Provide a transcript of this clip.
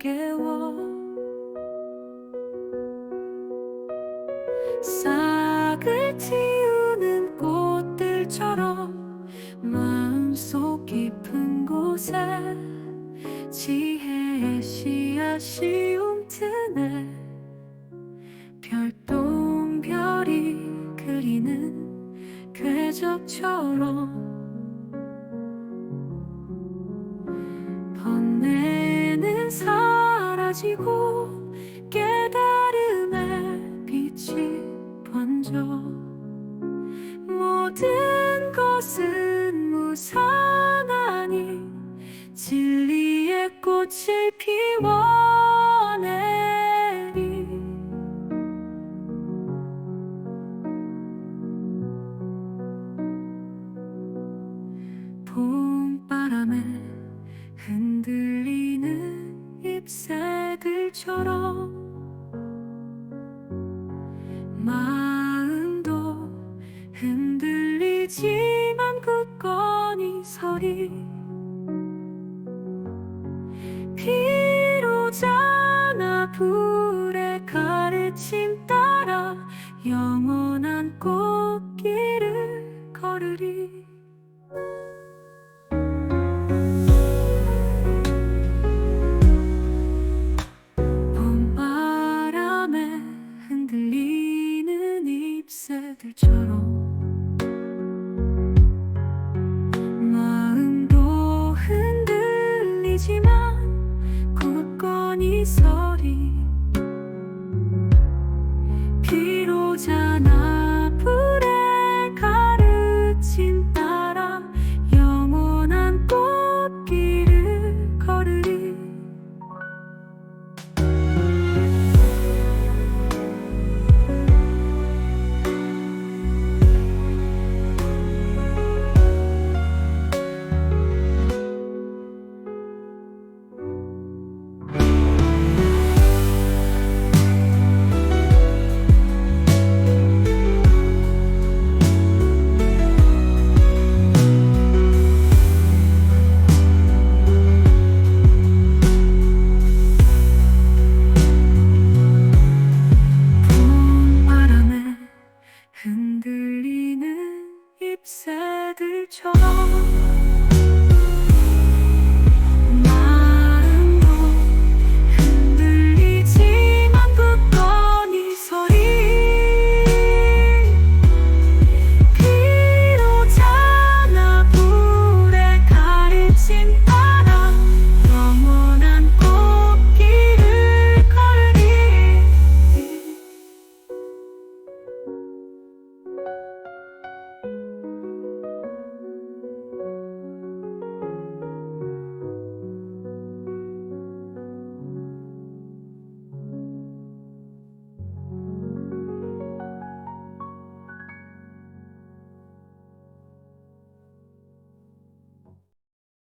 깨워. 싹을 틔우는 꽃들처럼 마음속 깊은 곳에 지혜의 씨앗이 움트네 별똥별이 그리는 궤적처럼 사라지고 깨달음의 빛이 번져 모든 것은 무산하니 진리의 꽃을 피워내리. 봄바람에 마음도 흔들리지만 굳건히 서리 비로자나 불의 가르침 따라 영원한 꽃